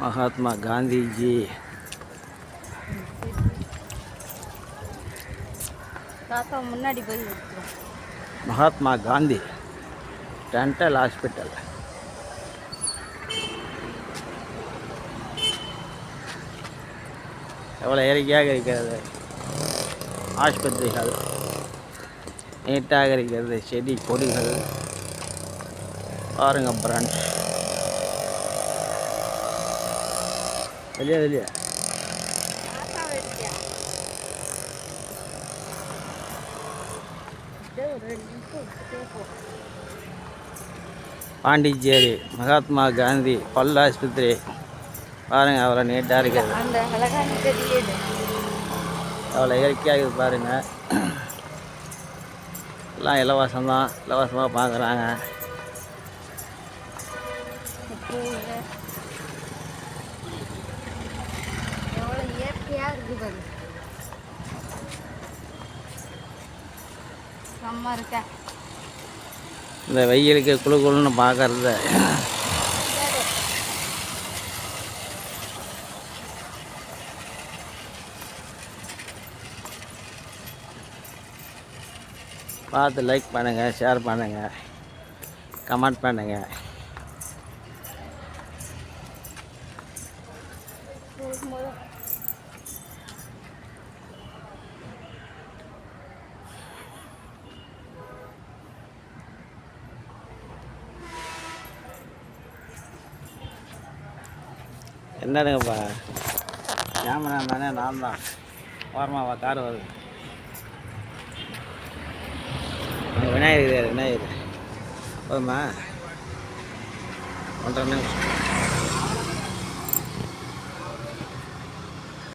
மகாத்மா காந்திஜி. தாத்தா முன்னாடி போய் மகாத்மா காந்தி டென்டல் ஹாஸ்பிட்டல் எவ்வளோ இயற்கையாக இருக்கிறது. ஆஸ்பத்திரிகள் நீட்டாக இருக்கிறது செடி கொடிகள். பாருங்க பிரான்ச் வெளியே வெளியே. பாண்டிச்சேரி மகாத்மா காந்தி பல் ஆஸ்பத்திரி பாருங்கள் அவ்வளோ நீட்டாக எடு. அவ்வளோ இயற்கையாக இருக்குது பாருங்கள் எல்லாம் இலவசம்தான். இலவசமாக பார்க்குறாங்க பூவுங்க. எவ்வளோ இயற்கையாக இருக்குது பாரு. செம்ம இருக்கா. இந்த வெயிலுக்கு குழு குழுன்னு பார்க்கறது பார்த்து லைக் பண்ணுங்கள் ஷேர் பண்ணுங்கள் கமெண்ட் பண்ணுங்கள் போகும்போது என்னடுங்கப்பா கேமராமேனே நான் தான் ஓரமாவா கார் வருது. விநாயகர் விநாயகர். போதுமா ஒன்றரை நிமிஷம்.